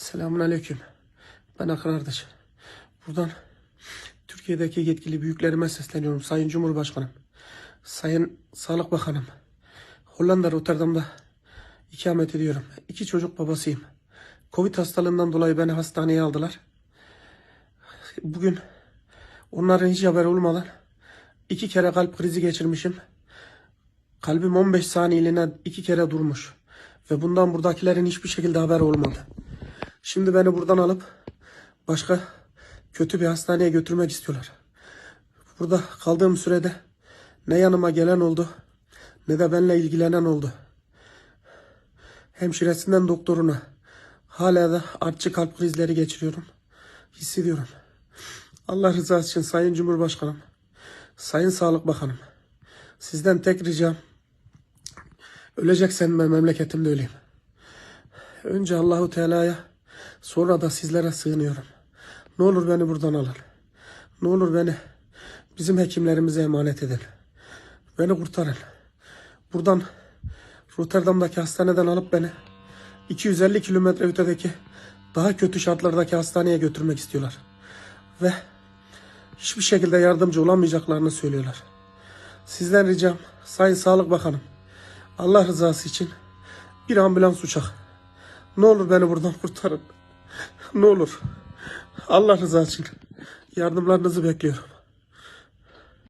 Selamun Aleyküm. Ben Akın Ardaş. Buradan Türkiye'deki yetkili büyüklerime sesleniyorum. Sayın Cumhurbaşkanım, Sayın Sağlık Bakanım. Hollanda Rotterdam'da ikamet ediyorum. İki çocuk babasıyım. Covid hastalığından dolayı beni hastaneye aldılar. Bugün onların hiç haberi olmadan iki kere kalp krizi geçirmişim. Kalbim 15 saniyeliğine iki kere durmuş. Ve bundan buradakilerin hiçbir şekilde haberi olmadı. Şimdi beni buradan alıp başka kötü bir hastaneye götürmek istiyorlar. Burada kaldığım sürede ne yanıma gelen oldu ne de benimle ilgilenen oldu. Hemşiresinden doktoruna hala da artçı kalp krizleri geçiriyorum. Hissediyorum. Allah rızası için Sayın Cumhurbaşkanım, Sayın Sağlık Bakanım, sizden tek ricam öleceksem ben memleketimde öleyim. Önce Allahu Teala'ya sonra da sizlere sığınıyorum. Ne olur beni buradan alın. Ne olur beni bizim hekimlerimize emanet edin. Beni kurtarın. Buradan Rotterdam'daki hastaneden alıp beni 250 kilometre ötedeki daha kötü şartlardaki hastaneye götürmek istiyorlar. Ve hiçbir şekilde yardımcı olamayacaklarını söylüyorlar. Sizden ricam Sayın Sağlık Bakanım Allah rızası için bir ambulans uçak. Ne olur beni buradan kurtarın. Ne olur. Allah rızası için yardımlarınızı bekliyorum.